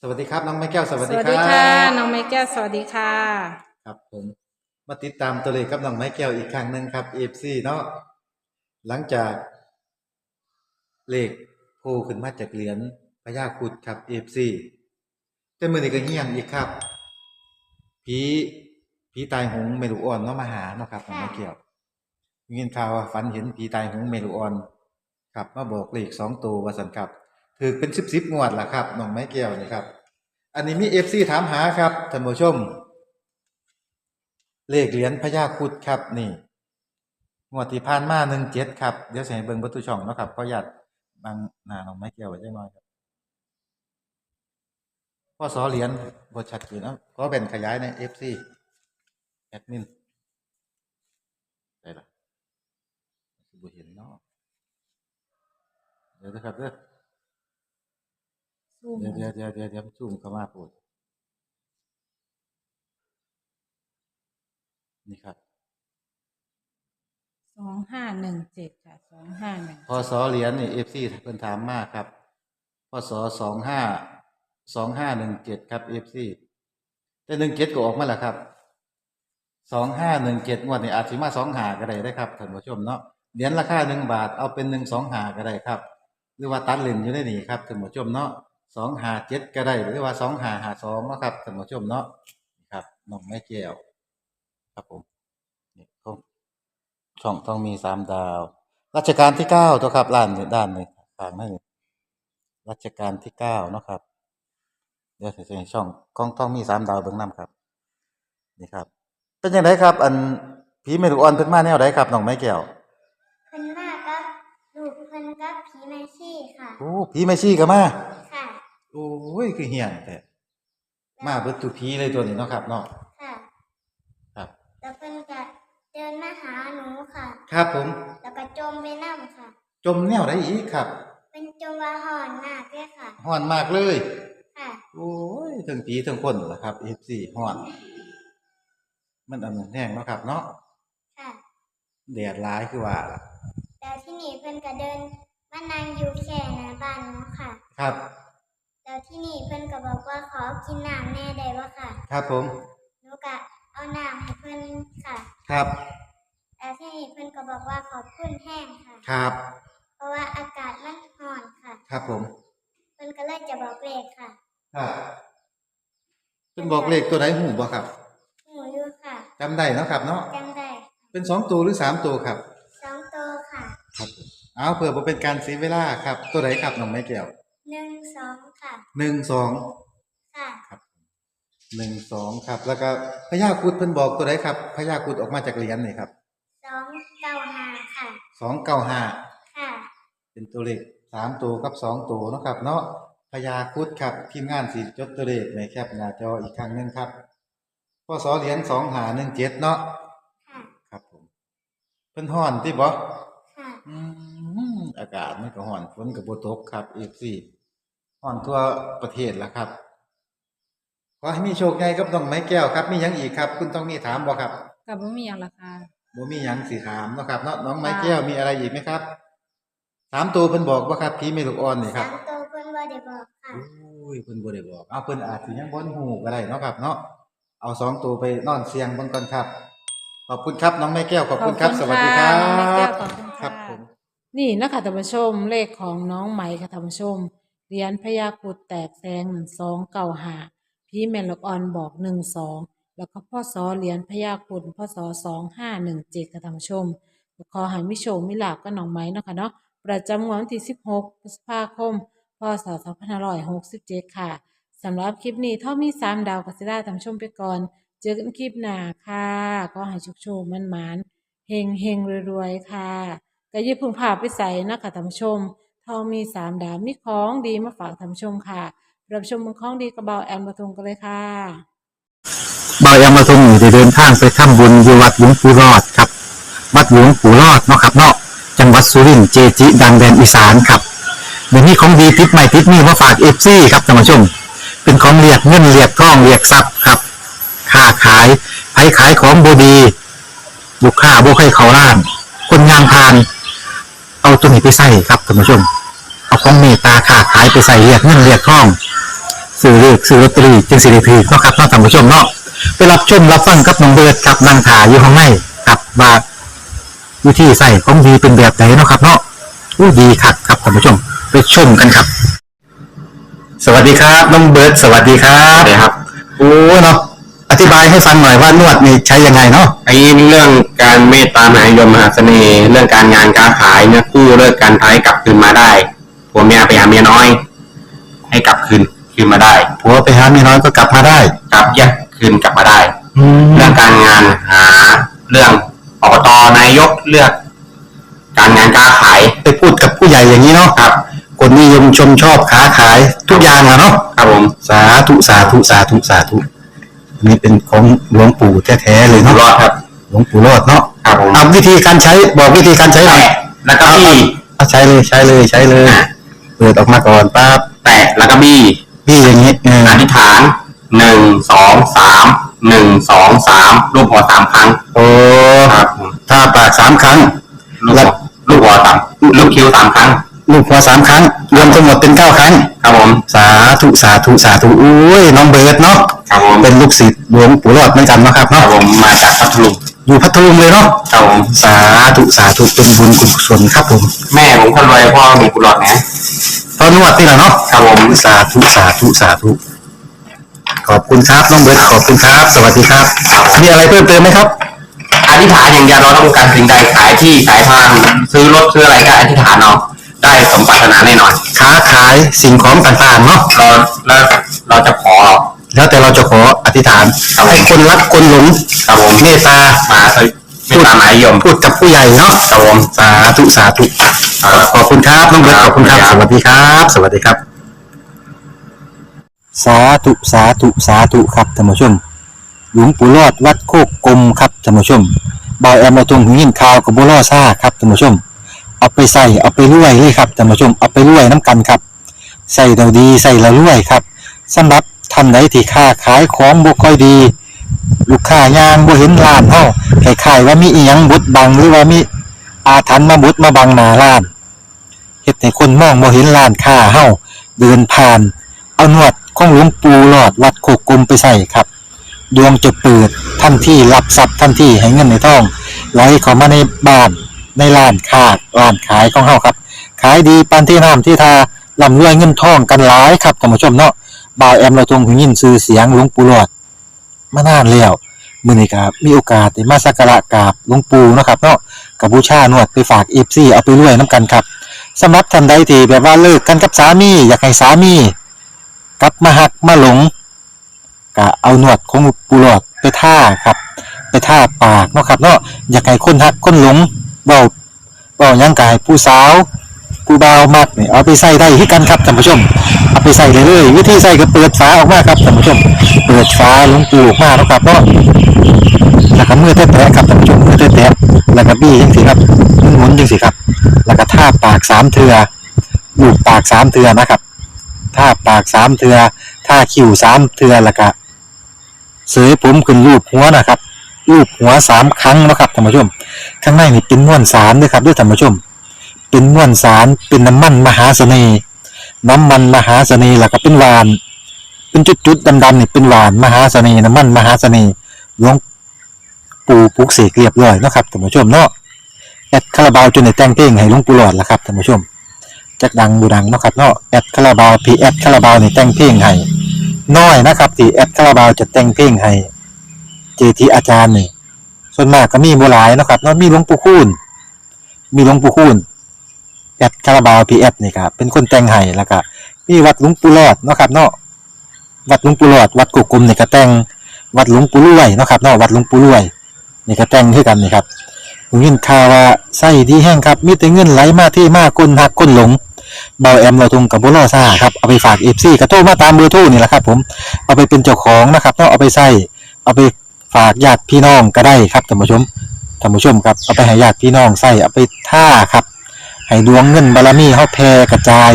สวัสดีครับ น้องไม้แก้วสวัสสดีวัสคดีรัค่ะ บน้องไม้แก้วสวัสดีค่ะ ครับผมมาติดตามตัวเลขกับน้องไม้แก้วอีกครั้งหนึ่งครับเอฟซีเนาะหลังจาก เลขโผล่ขึ้นมาจากเหรียญพญาครุดครับเอฟซีแต่มือนี้ก็เงียบอีกครับผีผีตายหงเมลูอ่อนเนาะมาหาเนาะครับน้องไม้แก้วมีเงินข่าวว่าฝันเห็นผีตายหงเมลูอ่อน ครับมาบอกเลขสองตัวว่าสันครับ ถือเป็นสิบสิบงวดล่ะครับน้องไม้แก้วนี่ครับ อันนี้มีเอฟซีถามหาครับท่านผู้ชม เลขเหรียญพญาคุดครับนี่งวดที่ผ่านมาหนึ่งเจ็ดครับ เดี๋ยวให้เบิ่งเบัตทุช่องเนาะครับขออนุญาตบางหน้าน้องไม้เกี่ยวไว้จังน้อยครับพ่อสอเหรียญบทชัดเจนเนาะก็เป็นขยายในเอฟซีแอดมินได้ละสิบ่เห็นเนาะเดี๋ยวนะครับเด้อ เดี๋ยวเดี๋ยวเดี๋ยวเดี๋ยวเดี๋ยวซูมเข้ามาพูดนี่ครับสองห้าหนึ่งเจ็ดค่ะสองห้าหนึ่งพศเหรียญนี่เอฟซีเพิ่นถามมากครับพศสองห้าสองห้าหนึ่งเจ็ดครับเอฟซีแต่หนึ่งเจ็ดก็ออกมาแล้วครับสองห้าหนึ่งเจ็ดงวดนี่อาจสิมาสองหาก็ได้ได้ครับท่านผู้ชมเนาะเหรียญราคาหนึ่งบาทเอาเป็นหนึ่งสองหาก็ได้ครับ หรือว่าตัดเลนอยู่ในนี่ครับท่านผู้ชมเนาะ สองหาเจ็ดก็ได้หรือว่าสองหาหาสองเนาะครับท่านผู้ชมเนาะนี่ครับน้องไม้แก้วครับผมนี่เขาช่องต้องมีสามดาว รัชกาลที่เก้าตัวครับด้านนี้ด้านนี้ทางนี้รัชกาลที่เก้าเนาะครับ เดี๋ยวจะให้ช่องกล้องต้องมีสามดาวเบื้องน้ำครับ นี่ครับ เป็นยังไงครับ อันผีเมลูกอ่อนเพิ่นมาแนวใดครับน้องไม้แก้วเพิ่นมากับลูกเพิ่นกับผีแม่ชีค่ะโอ้ผีแม่ชีก็มาค่ะ โอ้ยคือเหียนแต่มาเบิดตุผีเลยตัวนี้เนาะครับเนาะ ค่ะครับ แล้วเพิ่นก็เดินมาหาหนูค่ะ ครับผม แล้วก็จมไปน้ำค่ะ จมแนวใดอีกครับ เป็นจมว่าหอนมากเลยค่ะฮ้อนมากเลย ค่ะ โอ้ยทั้งผีทั้งคนล่ะครับ F4 ฮ้อน มันอันนั้นแห้งเนาะครับ เนาะค่ะ แดดร้ายคือว่าล่ะ แล้วที่นี่เพิ่นก็เดินมานั่งอยู่แค่หน้าบ้านหนูค่ะ ครับแล้วที่นี่เพิ่น ก็บอกว่าขอกินน้ำแน่ได้บ่ค่ะครับผมหนูก็เอาน้ำให้เพิ่นค่ะครับแล้วที่นี่เพิ่นก็บอกว่าขอบคุณแห้งค่ะ ครับ เพราะว่าอากาศมันร้อนค่ะ ครับผมเพิ่นก็เลยจะบอกเลขค่ะครับเป็นบอกเลขตัวไหนหูบ่ครับหนูอยู่ค่ะจำได้เนาะครับเนาะจำได้เป็นสองตัวหรือสามตัวครับ สองตัวค่ะ ครับผมเอาเผื่อบ่เป็นการเสียเวลาครับ ตัวไหนครับน้องไม้แก้วหนึ่งสอง ค่ะ หนึ่งสองค่ะหนึ่งสองครับ แล้วก็พญาครุดเพิ่นบอกตัวไหนครับพญาครุดออกมาจากเหรียญนี่ครับสองเก้าห้าค่ะ สองเก้าห้าค่ะ เป็นตัวเลขสามตัวกับสองตัวเนาะครับ เนาะพญาครุดครับทีมงานสีจดตัวเลขในแคปหน้าจออีกครั้งหนึงครับพศเหรียญสองหาหนึ่งเจ็ดเนาะค่ะ ครับผมเพิ่นฮ้อนที่บ่ค่ะ อืมอากาศมันก็ฮ้อนฝนก็บ่ตกครับ FC ฮ้อนทั่วประเทศล่ะครับ ขอให้มีโชคใหญ่กับน้องไม้แก้วครับ มีหยังอีกครับ คุณต้องมีถามบ่ครับกับว่ามีอย่างราคาบ่มีหยังสิถามเนาะครับเนาะน้องไม้แก้วมีอะไรอีกไหมครับสามตัวเพิ่นบอกว่าครับผีเมลูกอ่อนนี่คสารับมตัวเพิ่นว่าได้บอกค่ะโอ้ยเพิ่นบ่ได้บอกเอาเพิ่นอาจสิยังบ่ฮู้ก็ได้เนาะครับ เนาะเอาสองตัวไปนอนเสียงเบิ่งก่อนครับ ขอบคุณครับน้องไม้แก้วขอบคุณครับ สวัสดีครัน้องไม้แก้วบขอบคุณครัค่ะบผมนี่นะคะท่านผู้ชมเลขของน้องไหมค่ะท่านผู้ชม เหรียญพญาครุดแตกแซงหนึ่งสองเก่าหาพี่แมนลกออนบอกหนึ่งสองแล้วก็พ่อสอเหรียญพญาครุดพ่อสอสองห้าหนึ่งเจ็ดค่ะท่านผู้ชมขอให้มิโชมิลาบก็หนองไมเนะคะเนาะประจำวันที่สิบหกพฤษภาคมพศสองพันห้าร้อยหกสิบเจ็ดค่ะสำหรับคลิปนี้ถ้ามีสามดาวก็จะได้ท่านผู้ชมไปก่อน เจอกันคลิปหน้าค่ะ ก็ให้ชุกโชคมันหมานเฮงเฮงรวยๆ ค่ะก็ยิบพึงพาไปใส่นะคะท่านผู้ชม องมีสามดาวมีของดีมาฝากท่านผู้ชมค่ะรับชมมือของดีกระเบาแอมประทุงกันเลยค่ะบายามาทรงอยู่ได้เดินทางไปทำบุญที่วัดหลวงปู่รอดครับ วัดหลวงปู่รอดเนาะครับเนาะจังหวัดสุรินทร์เจจิดังแดนอีสานครับเดี๋ยวนี้ของดีติดใหม่ติดนี่มาฝากเอฟซีครับท่านผู้ชม เป็นของเรียกเงินเรียกทองเรียกทรัพย์ครับค้าขายไผขายของบดีลูกค้าบ่ให้เขาล้าน คนงานพาน เอาตัวนี้ไปใส่ครับท่านผู้ชม ของเมตตาค้าขายไปใส่เรียกเงินเรียกทองซื้อเลขซื้อลอตเตอรี่จึงสิริพีกเนาะครับเนาะท่านผู้ชมเนาะไปรับชมรับฟังกับน้องเบิร์ดกับนางถาอยู่ข้างในกับว่าวิธีใส่ของดีเป็นแบบไหนเนาะครับเนาะอู้ดีคักครับท่านผู้ชมไปชมกันครับ สวัสดีครับน้องเบิร์ดสวัสดีครับสวัสดีครับโอ้เนาะอธิบายให้ฟังหน่อยว่านวดนี่ใช้ยังไงเนาะไอ้เรื่องการเมตตามหานิยมมหาเสน่ห์เรื่องการงานการขายเนี่ยคู่เลิกการท้ายกลับคืนมาได้ ผัวเมียไปหาเมียน้อย ให้กลับคืนคืนมาได้ ผัวไปหาเมียน้อยก็กลับมาได้ กลับแยกคืนกลับมาได้แล้เรื่วองการงานหาเรื่องอบตนายกเลือก การงานการขายไปพูดกับผู้ใหญ่อย่างนี้เนาะครับ คนนิยมชมชอบค้าขายทุกอย่างอะเนาะ ครับผมสาธุสาธุสาธุสาธุอันนี้เป็นของหลวงปู่แท้ๆเลยอยู่เนาะ รอดครับ หลวงปู่รอดเนาะครับผมเอาวิธีการใช้บอกวิธีการใช้หน่อยแตะแล้วก็บี้ เอาใช้เลยใช้เลยใช้เลย เปิดออกมาก่อนปั๊บแตะแล้วก็บี้พี่อย่างนี้เอออธิษฐานหนึ่งสองสามหนึ่งสองสามรูปหัวสามครั้งโอ้ครับผมถ้าปากสามครั้ง ลูกหัวลูกหัวสามลูกคิ้วสามครั้ง ลูกหัวสามครั้ง รวมทั้งหมดเป็นเก้าครั้ง ครับผมสาธุสาธุสาธุอุ้ยน้องเบิร์ดเนาะครับผมเป็นลูกศิษย์หลวงปู่รอดเหมือนกันเนาะครับครับเนาะผมมาจากพัทลุง อยู่พัทลุงเลยเนาะครับผมสาธุสาธุเป็นบุญกุศลครับผมแม่ผมคนรวยพ่อมีกุหลาบนะตอนนวดนี่แหละเนาะครับผมสาธุสาธุสาธุขอบคุณครับน้องเบิร์ตขอบคุณครับ สวัสดีครับ มีอะไรเพิ่มเติมไหมครับ อธิษฐานอย่างเดียวเราต้องการสิ่งใดขายที่ขายทางซื้อรถซื้ออะไรก็อธิษฐานเอาได้สมปรารถนาแน่นอนค้าขายสิ่งของต่างๆเนาะเราแล้วเราจะขอ แล้วแต่เราจะขออธิษฐานครับผมให้คนรักคนหลงครับผม เมตตามาสไม่ตามหมายยมพูดกับผู้ใหญ่เนาะครับผมสาธุสาธุครับ ขอบคุณครับน้องเบิร์ตขอบคุณครับครัสบวัสดีครับ สวัสดีครับ สาธุสาธุสาธุครับท่านผู้ชม หลวงปู่รอดวัดโคกกลมครับท่านผู้ชมบอยแอมมาตรงหูยินข่าวกับบัวล่อซ่าครับท่านผู้ชม เอาไปใส่เอาไปรวยเลยครับท่านผู้ชมเอาไปรวยน้ำกันครับใส่เราดีใส่เรารวยครับสำหรับ ท่านใดที่ค้าขายของบ่ค่อยดี ลูกค้ายางบ่เห็นร้านเฮาคล้ายว่ามีอีหยังบดบังหรือว่ามีอาถรรพ์มาบดมาบังหน้าร้านเฮ็ดให้คนมองบ่เห็นร้านค้าเฮาเดินผ่าน เอาหนวดของหลวงปู่หลอดวัดโคกกลมไปใส่ครับ ดวงจะเปิดทันที่รับทรัพย์ทันที่ให้เงินในท้องไหลเข้ามาในบ้านในร้านค้าร้านขายของเฮาครับ ขายดีปานที่น้ำที่ทาร่ำรวยเงินทองกันหลายครับท่านผู้ชมเนาะ บ่าวแอมเราทรงหูยินชื่อเสียงหลวงปู่หลอดมานานแล้วมื้อนี้ก็มีโอกาสได้มาสักการะกราบหลวงปู่เนาะครับเนาะกับบูชานวดไปฝาก FC เอาไปรวยนํกันครับสำหรับท่านใดที่แบบว่าเลิกกันกับสามีอยากให้สามีกลับมาหักมาหลงก็เอาหนวดของปูหลอดไปท่าครับ ไปท่าปากเนาะครับเนาะอยากให้คนหักคนหลงเบาเบายังกายผู้สาว ผู้บ่าวมักเนี่ยเอาไปใส่ได้ที่กันครับท่านผู้ชม เอาไปใส่เลยเลยวิธีใส่ก็เปิดฝาออกมาครับท่านผู้ชม เปิดฝาลงปูออกมาเนาะครับเนาะแล้วก็มือแตะๆครับท่านผู้ชมมือแตะๆแล้วก็บี้จังสิครับหมุนๆจังสิครับ แล้วก็ท่าปากสามเทือลูบปากสามเทือนะครับท่าปากสามเทือท่าคิ้วสามเทือแล้วก็เสยผมขึ้นรูปหัวนะครับรูปหัวสามครั้งนะครับท่านผู้ชม ข้างในนี่เป็นม้วนสารด้วยครับด้วยท่านผู้ชม เป็นม้วนสาร เป็นน้ำมันมหาเสน่ห์น้ำมันมหาเสน่ห์ล้วก็เป็นหวาน เป็นจุดๆดำๆนี่เป็นหวานมหาเสน่ห์น้ำมันมหาเสน่ห์หลวงปู่ปลุกเสกเรียบร้อยนะครับท่านผู้ชมเนาะแอดคาราบาวจนในแต่งเพลงให้หลวงปู่หลอดละครับท่านผู้ชมจักดังบูดังนะครับเนาะแอดคาราบาวพีแอดคาราบาวนี่แต่งเพลงให้น้อยนะครับที่แอดคาราบาวจะแต่งเพลงให้เจทีอาจารย์นี่ส่วนมากก็มีบ่หลายนะครับเนาะมีหลวงปู่คูณมีหลวงปู่คูณ แอดคาราบาวพีแอดนี่ครับเป็นคนแต่งให้แล้วก็มีวัดหลวงปู่รอดเนาะครับเนาะวัดหลวงปู่รอด วัดกุกกลมนี่ก็แต่งวัดหลวงปู่รวยเนาะครับเนาะวัดหลวงปู่รวยนี่ก็แต่งคือกันนี่ครับผมยินข่าวว่าไส้ดีแห้งครับมีแต่เงินไหลมาที่มาคนหักคนหลงเบาแอมเราทุงกับบุรอซ่าครับเอาไปฝากเอฟซีกระโทรมาตามเบอร์โทรนี่แหละครับผมเอาไปเป็นเจ้าของนะครับต้องเอาไปใส่เอาไปฝากญาติพี่น้องก็ได้ครับท่านผู้ชมท่านผู้ชมครับเอาไปให้ญาติพี่น้องใส่เอาไปท่าครับ ให้ดวงเงินบารมีเฮาแผ่กระจาย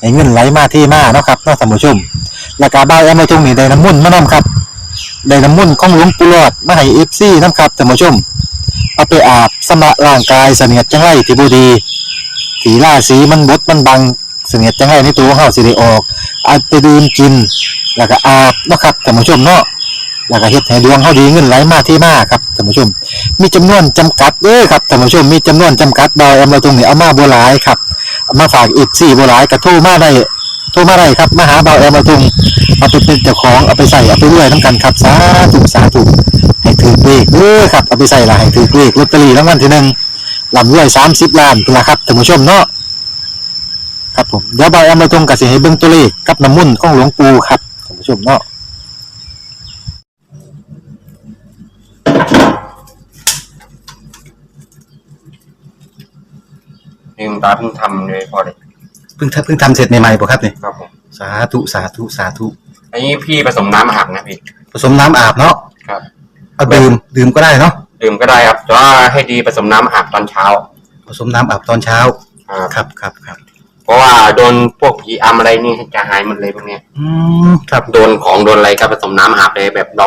ให้เงินไหลมาที่มาเนาะครับเนาะท่านผู้ชมแล้วก็เบาแอมเราทงนี่ได้น้ำมุ่นมานํครับได้น้ำมุ่นของหลวงปู่หลอดมาให้เอฟซีนํครับท่านผู้ชมเอาไปอาบสำระร่างกายเสนียดจังไรที่บูดีสีล่าสีมันบดมันบังเสนียดจังไรในตัวของเฮาสิได้ออกเอาไปดื่มกิน แล้วก็อาบเนาะครับท่านผู้ชมเนาะ แล้วก็เฮ็ดให้ดวงเฮาดีเงินไหลมาที่มาครับท่านผู้ชม มีจำนวนจำกัดเด้อครับท่านผู้ชมมีจำนวนจำกัดดอยเอามาตรงนี้เอามาบ่หลายครับเอามาฝากอีก4บ่หลายก็โทรมาได้โทรมาได้ครับมาหาเบาแอมมาตรงเอาไปเป็นเจ้าของเอาไปใส่เอาไปรวยนํกันครับสาธุสาธุให้ถือเลขเด้อครับเอาไปใส่ละให้ถือเลขลอตเตอรี่รางวัลที่หนึ่งลำรวย30ล้านพุ่นล่ะครับท่านผู้ชมเนาะครับผมเดี๋ยวบอยเอามาตรงกับสิให้เบิ่งตัวเลขกับน้ำมุ่นของหลวงปู่ครับท่านผู้ชมเนาะ ลืมตาเพิ่งทำเลยพอเลยเพิ่งทำเพิ่งทำเสร็จใหม่ๆป่ะครับเนี่ยครับผมสาธุสาธุสาธุอันนี้พี่ผสมน้ำหักนะพี่ผสมน้ำอาบเนาะครับเอาดื่มดื่มก็ได้เนาะดื่มก็ได้ครับแต่ว่าให้ดีผสมน้ำหักตอนเช้าผสมน้ำอาบตอนเช้าครับครับครับครับเพราะว่าโดนพวกผีอำอะไรนี่จะหายหมดเลยพวกเนี้ยอืมครับโดนของโดนอะไรก็ผสมน้ำอาบเลยแบบเรา